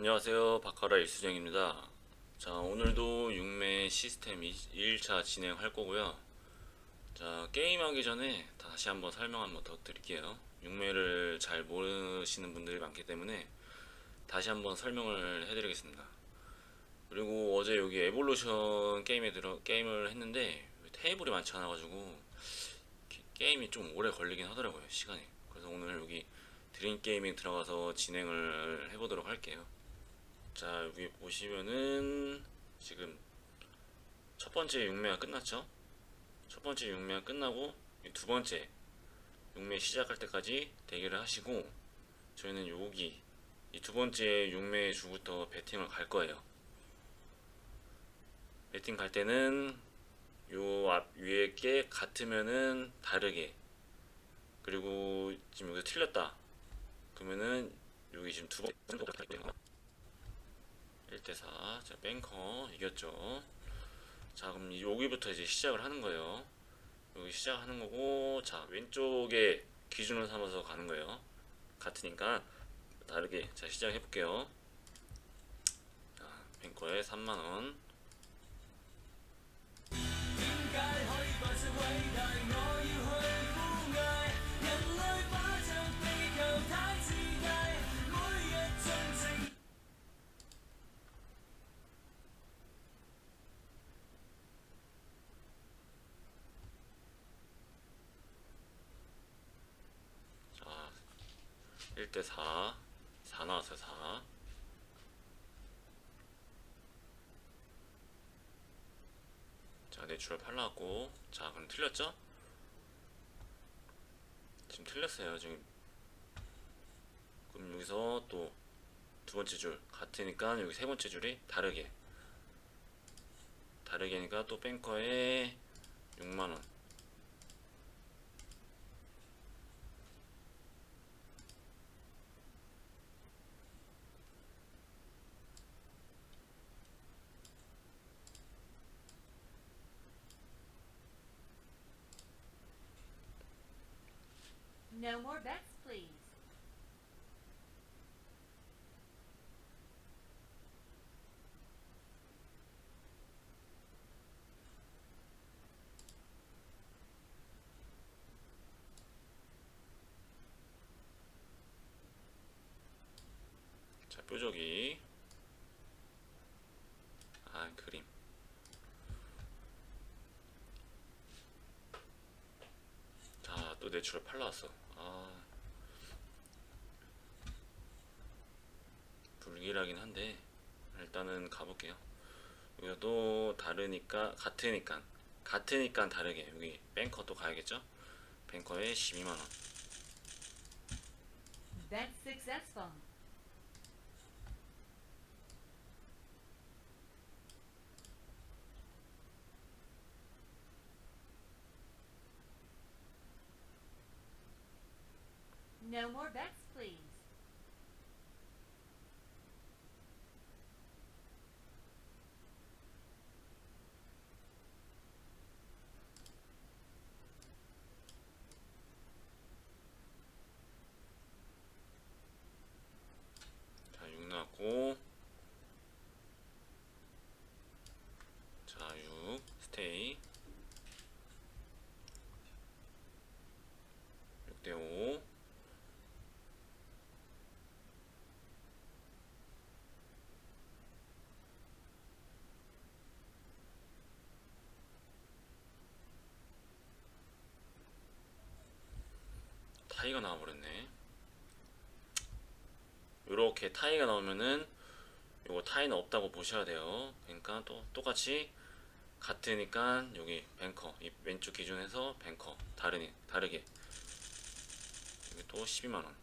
안녕하세요. 바카라 일수정입니다. 자, 오늘도 6매 시스템 1차 진행할 거고요. 자, 게임하기 전에 다시 한번 설명 한번 더 드릴게요. 6매를 잘 모르시는 분들이 많기 때문에 다시 한번 설명을 해드리겠습니다. 그리고 어제 여기 에볼루션 게임에 들어 게임을 했는데 테이블이 많지 않아 가지고 게- 게임이 좀 오래 걸리긴 하더라고요 시간이. 그래서 오늘 여기 드림 게이밍 들어가서 진행을 해보도록 할게요. 자 여기 보시면은 지금 첫 번째 6매가 끝났죠? 첫 번째 6매가 끝나고 이두 번째 6매 시작할 때까지 대기를 하시고 저희는 여기 이 두 번째 6매 주부터 배팅을 갈 거예요. 배팅 갈 때는 요 앞 위에 게 같으면은 다르게 그리고 지금 여기서 틀렸다 그러면은 여기 지금 두 번 1대4 자 뱅커 이겼죠. 자 그럼 이- 여기부터 이제 시작을 하는 거예요. 여기 시작하는 거고 자 왼쪽에 기준을 삼아서 가는 거예요. 같으니까 다르게 자 시작해 볼게요. 자 뱅커에 3만원 1대4 4 나왔어요 4 자, 내추럴 8 나왔고 자, 그럼 틀렸죠? 지금 틀렸어요. 지금 그럼 여기서 또 두 번째 줄 같으니까 여기 세 번째 줄이 다르게 다르게니까 또 뱅커에 6만 원. No more bets, please. 자, 뾰족이. 아, 그림. 자, 또 내추럴 8 나왔어. 아. 불길하긴 한데, 일단은 가볼게요. 여기가 또 다르니까, 같으니까, 같으니까 다르게. 여기 뱅커 또 가야겠죠? 뱅커에 12만원. Bet successful. No more bets, please. 타이가 나와버렸네. 요렇게 타이가 나오면은 요거 타이는 없다고 보셔야 돼요. 그러니까 또 똑같이 같으니까 여기 뱅커 이 왼쪽 기준에서 뱅커 다르니 다르게 여기 또 12만 원.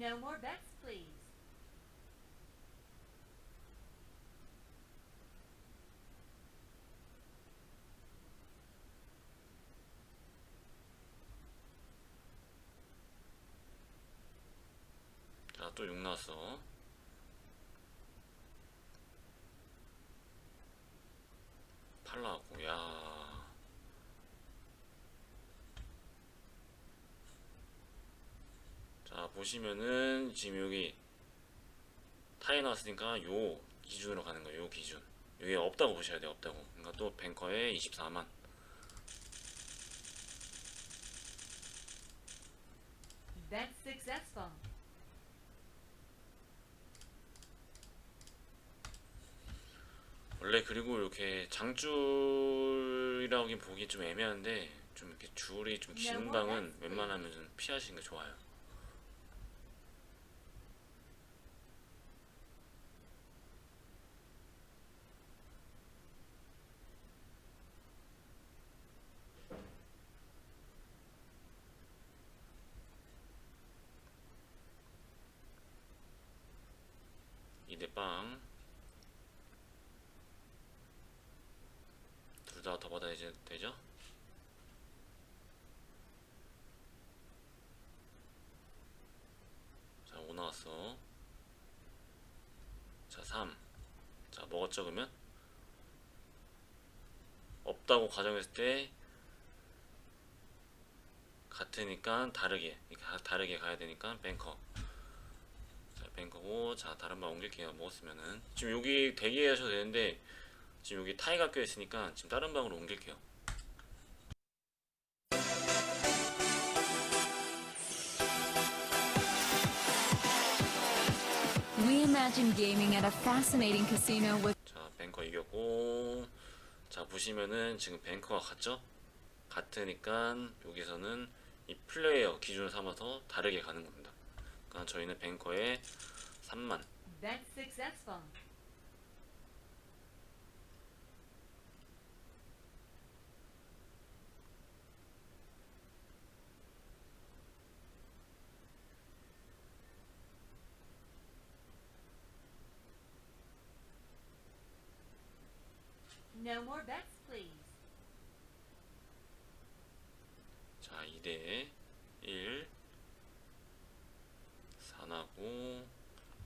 No more bets, please. 자, 또 6 나왔어. 팔 나왔고. 보시면은 지금 여기 타이 나왔으니까 요 기준으로 가는 거예요 요 기준 여기 없다고 보셔야 돼요 없다고 그러니까 또 뱅커에 24만 That's successful. 원래 그리고 이렇게 장줄이라고 보기 좀 애매한데 좀 이렇게 줄이 좀 긴 방은 웬만하면 좀 피하시는 게 좋아요. 이대빵 둘 다 더 받아야 지- 되죠? 자, 5 나왔어. 자, 3. 자, 먹었죠, 그러면? 없다고 가정했을 때, 같으니까 다르게, 가- 다르게 가야 되니까, 뱅커. 자, 뱅커고, 자, 다른 방 옮길게요. 먹었으면은. 지금 여기 대기하셔도 되는데, 지금 여기 타이가 껴 있으니까 지금 다른 방으로 옮길게요. We imagine gaming at a fascinating casino with 이겼고, 자 보시면은 지금 뱅커가 같죠? 같으니까 여기서는 이 플레이어 기준을 삼아서 다르게 가는 겁니다. 그러니까 저희는 뱅커에 3만, That's. No more bets, please. 자 2대 1, 4 나왔고,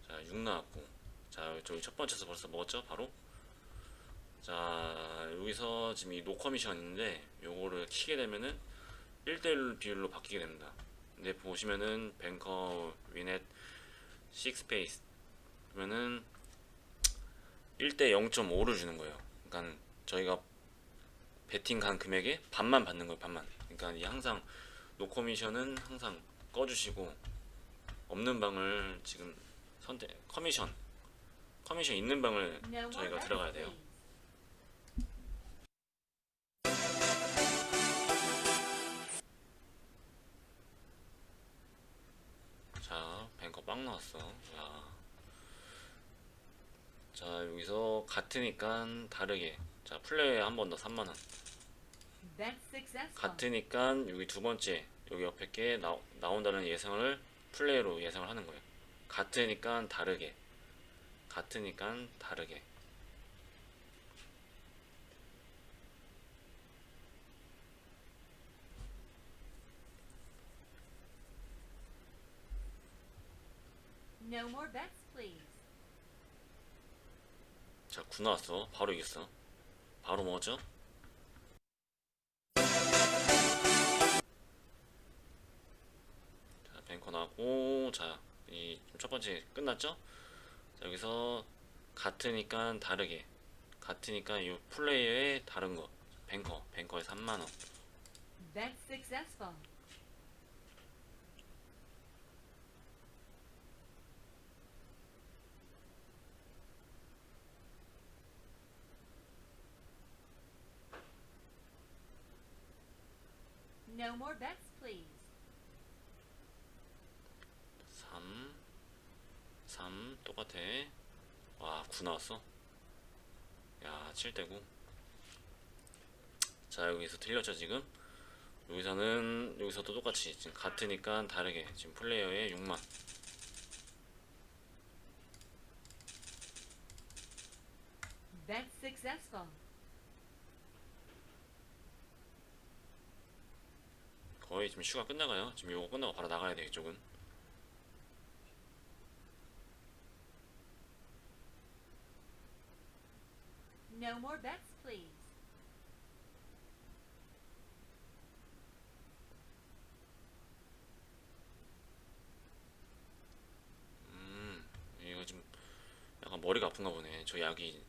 자 6 나왔고, 자 저기 첫 번째에서 벌써 먹었죠? 바로. 자 여기서 지금 이 노커미션 있는데 요거를 키게 되면은 1대1 비율로 바뀌게 됩니다. 근데 보시면은 뱅커 위넷 6스페이스 그러면은 1대 0.5를 주는 거예요. 그러니까 저희가 베팅 간 금액의 반만 받는 거예요, 반만. 그러니까 이 항상 노커미션은 항상 꺼주시고 없는 방을 지금 선택 커미션 커미션 있는 방을 저희가 들어가야 돼요. 자, 뱅커 빵 나왔어. 야. 자, 여기서 같으니까 다르게. 자, 플레이 한 번 더 3만 원. That's successful. 같으니까 여기 두 번째 여기 옆에 게 나, 나온다는 예상을 플레이로 예상을 하는 거예요. 같으니까 다르게. 같으니까 다르게. No more bets, please. 자, 9 나왔어. 바로 이겼어. 바로 먹었죠? 자, 뱅커 나왔고, 자, 이 첫 번째 끝났죠? 자, 여기서 같으니까 다르게. 같으니까 이 플레이어의 다른 거. 뱅커, 뱅커에 3만원. That's successful. No more bets, please. 3, 3, 똑같아. 와, 9 나왔어. 야, 7대고. 자, 여기서 틀렸죠, 지금? 여기서는, 여기서도 똑같이, 지금 같으니까 다르게. 지금 플레이어의 6만. That's successful. 거의 지금 슈가 끝나가요. 지금 요거 끝나고 바로 나가야 돼 이쪽은. No more bets, please. 음, 이거 지금 약간 머리가 아픈가 보네. 저 약이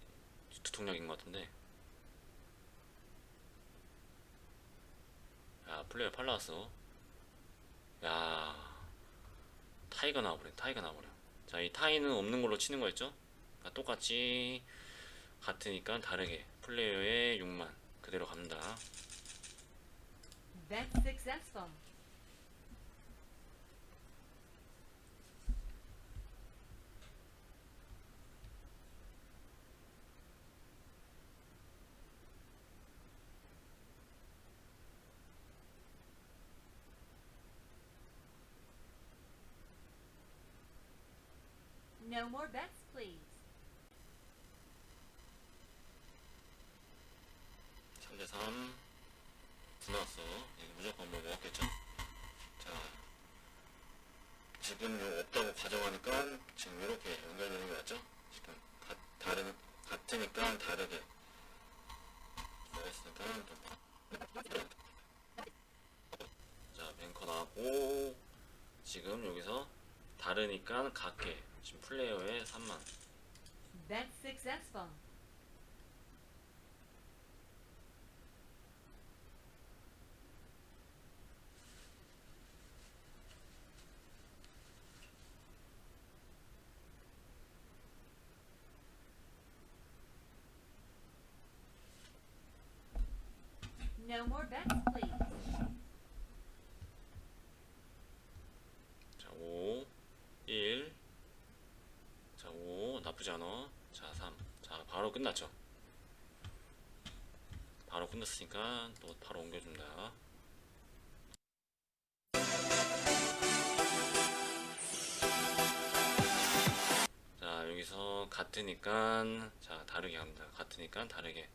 두통약인 것 같은데. 야, 플레이어 팔 나왔어. 야, 타이가 나와버려. 타이가 나와버려. 자, 이 타이는 없는 걸로 치는 거였죠? 그러니까 똑같이 같으니까 다르게 플레이어의 6만 그대로 갑니다. That's successful. No more bets, please. 3대 3 들어왔어. 무조건 뭐 먹었겠죠? 자, 지금 요 없다고 가정하니까 지금 이렇게 연결되는 게 맞죠? 지금 가, 다른 같으니까 다르게 바- 자 뱅커 나왔고 지금 여기서 다르니까 같게 지금 플레이어의 3만 That's successful. No more bets, please. 끝났죠. 바로 끝났으니까 또 바로 옮겨준다. 자, 여기서 같으니까, 자, 다르게 합니다. 같으니까 다르게.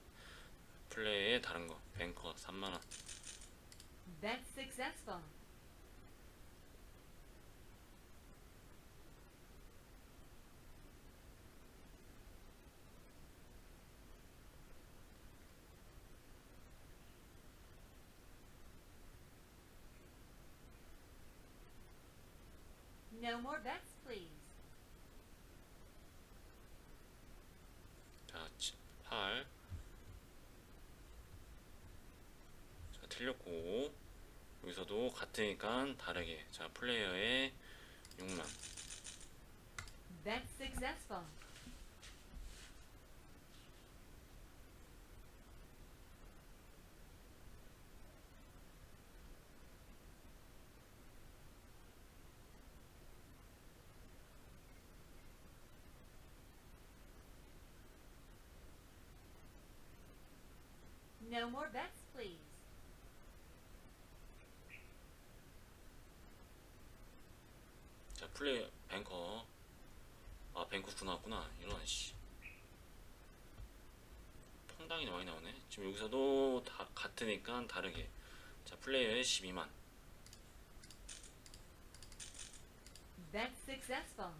플레이에 다른 거. 뱅커 3만원. That's successful. No more bets, please. 자, 8. 자, 틀렸고. 여기서도 같으니까 다르게. 자, 플레이어의 6만. That's successful. No more bets, please. 자, 플레이 뱅커. 아, 뱅커 9 나왔구나. 이런 씨. 퐁당이 많이 나오네. 지금 여기서도 다 같으니까 다르게. 자, 플레이어의 12만. That's successful.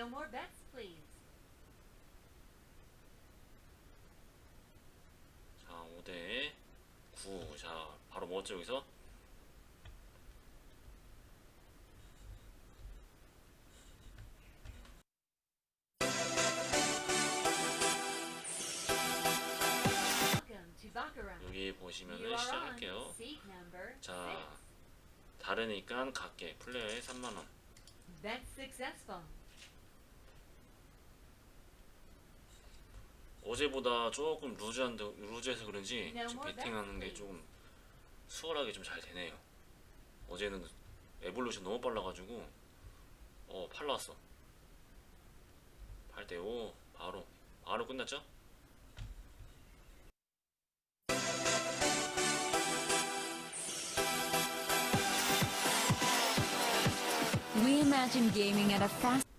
No more bets, please. 자, 5대 9. 자, 바로 먹었죠, 여기서? 여기 보시면은 시작할게요. 자. 다르니까 같게. 플레이어의 3만원. That's successful. 어제보다 조금 루즈한데 루즈해서 그런지 지금 more 배팅하는 게 조금 수월하게 좀 잘 되네요. 어제는 에볼루션 너무 빨라가지고 어 팔라왔어. 8대5 바로 바로 끝났죠?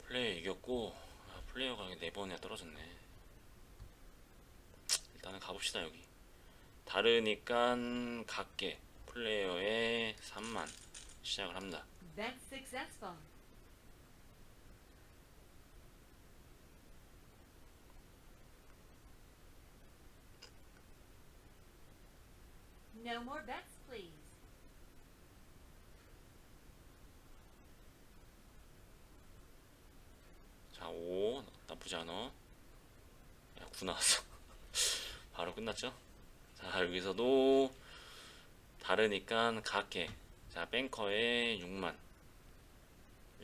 플레이 이겼고 아, 플레이어가 네 번이나 떨어졌네. 일단은 가봅시다 여기 다르니까 각계 플레이어의 3만 시작을 합니다 No more bets, please. 자, 5 나쁘지 않아. 야, 9 나왔어. 바로 끝났죠? 자, 여기서도 다르니까 갈게. 자, 뱅커에 6만.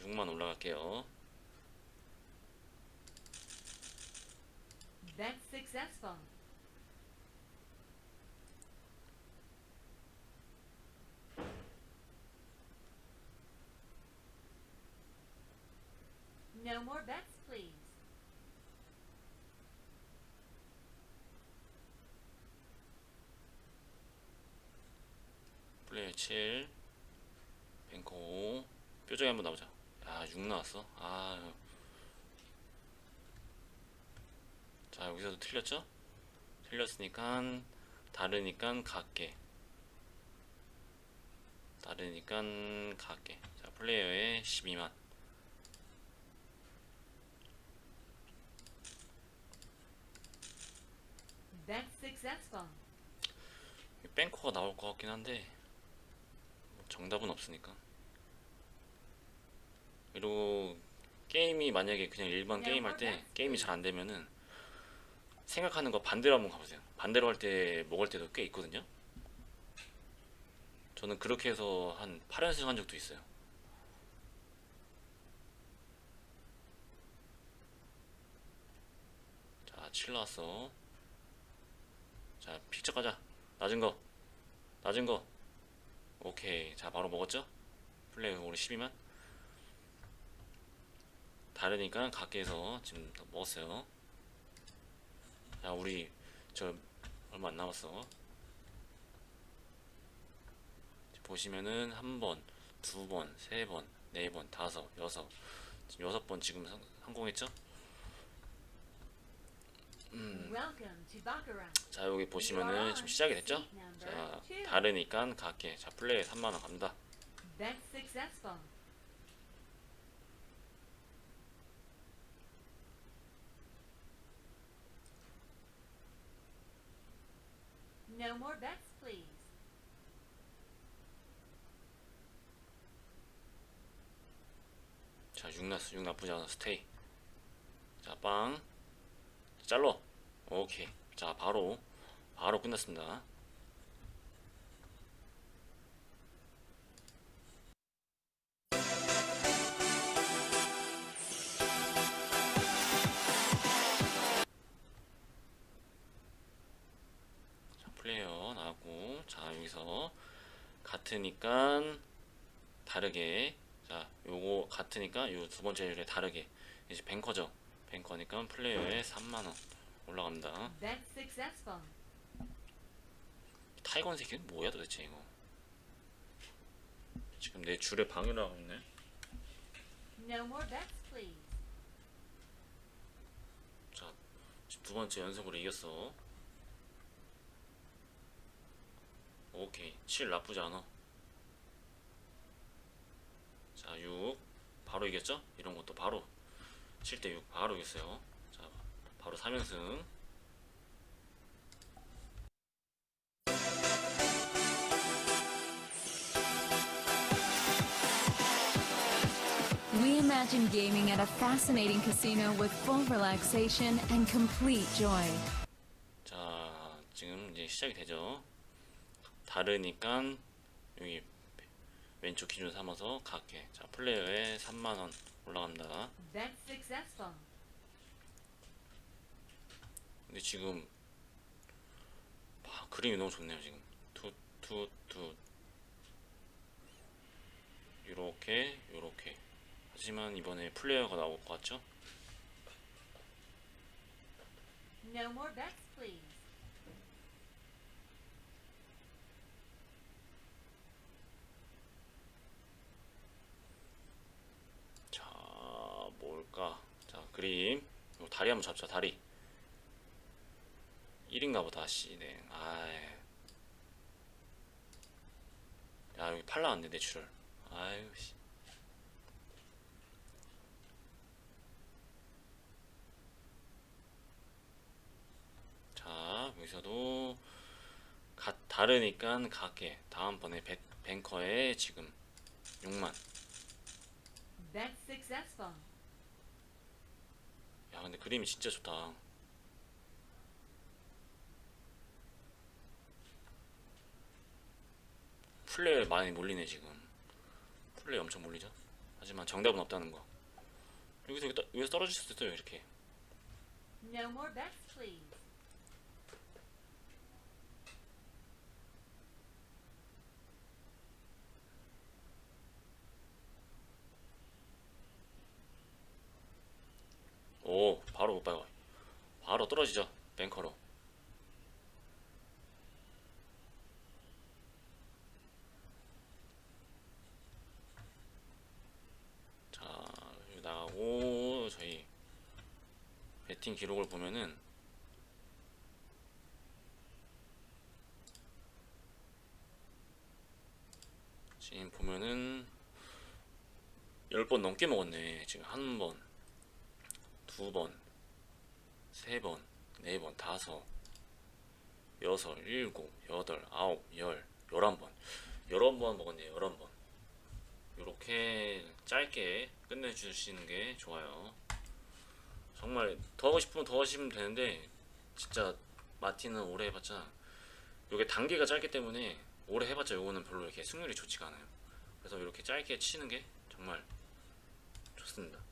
6만 올라갈게요. Bet successful. No more bets, please. 플레이 7. 뱅커 5. 뾰족이 한번 나오자. 야, 6 나왔어. 아. 자, 여기서도 틀렸죠? 틀렸으니까 다르니까 갈게. 다르니까 갈게. 자, 플레이어에 12만. Bet successful. 뱅커가 나올 것 같긴 한데 뭐 정답은 없으니까. 그리고 게임이 만약에 그냥 일반 게임 할 때 게임이 잘 안 되면은 생각하는 거 반대로 한번 가보세요. 반대로 할 때 먹을 때도 꽤 있거든요. 저는 그렇게 해서 한 8연승 한 적도 있어요. 자, 7 나왔어. 자, 픽처 가자. 낮은 거. 낮은 거 오케이. 자 바로 먹었죠? 플레이 우리 12만? 다르니까 각계에서 지금 다 먹었어요. 자 우리 저 얼마 안 남았어. 보시면은 한 번, 두 번, 세 번, 네 번, 다섯, 여섯. 지금 여섯 번 지금 성- 성공했죠? 자 여기 보시면은 지금 시작이 됐죠? 자 다르니까 각계 자 플레이 3만원 갑니다. No more bets, please. 자, 6 났어. 6 나쁘지 않아. 스테이. 자, 빵. 잘로. 오케이. 자, 바로 바로 끝났습니다. 자, 플레이어 나왔고 자, 여기서 같으니까 다르게 자 요거 같으니까 요 두 번째 줄에 다르게 이제 뱅커죠 뱅커니까 플레이어에 3만원 올라갑니다. Bet successful. 타이건 새끼는 뭐야 도대체 이거? 지금 내 줄에 방해를 하고 있네. No more bets, please. 자 두 번째 연속으로 이겼어. 오케이 7 나쁘지 않아. 자 6 바로 이겼죠? 이런 것도 바로. 7대 6 바로 이겼어요. 자 바로 3연승 Reimagine gaming at a fascinating casino with full relaxation and complete joy. 자, 지금 이제 시작이 되죠. 다르니까 여기 왼쪽 기준 삼아서 갈게. 자, 플레이어에 3만 원 올라갑니다. Bet successful. 근데 지금 아, 그림이 너무 좋네요. 지금 투, 투, 투 요렇게, 요렇게. 하지만 이번에 플레이어가 나올 것 같죠? No more bets, please. 자, 뭘까? 자, 그림. 요 다리 한번 잡자, 다리. 1인가 보다, 씨. 네. 아이. 야, 여기 팔 나왔네, 내추럴. 아유, 씨. 자, 여기서도 가, 다르니까 가게 다음번에 배, 뱅커에 지금 6만 That's successful. 야 근데 그림이 진짜 좋다 플레이 많이 몰리네 지금. 플레이 엄청 몰리죠? 하지만 정답은 없다는 거. 여기서 여기 위에서 떨어질 수도 있어요 이렇게. No more bets, please. 오 바로 못 봐요. 바로 떨어지죠 뱅커로 자 나가고 저희 배팅 기록을 보면은 지금 보면은 10번 넘게 먹었네 지금 한 번, 두 번, 세 번, 네 번, 다섯, 여섯, 일곱, 여덟, 아홉, 열, 열한 번, 열한 번 먹었네요. 열한 번. 이렇게 짧게 끝내주시는 게 좋아요. 정말 더 하고 싶으면 더 하시면 되는데 진짜 마티는 오래 해봤자 이게 단계가 짧기 때문에 오래 해봤자 요거는 별로 이렇게 승률이 좋지가 않아요. 그래서 이렇게 짧게 치는 게 정말 좋습니다.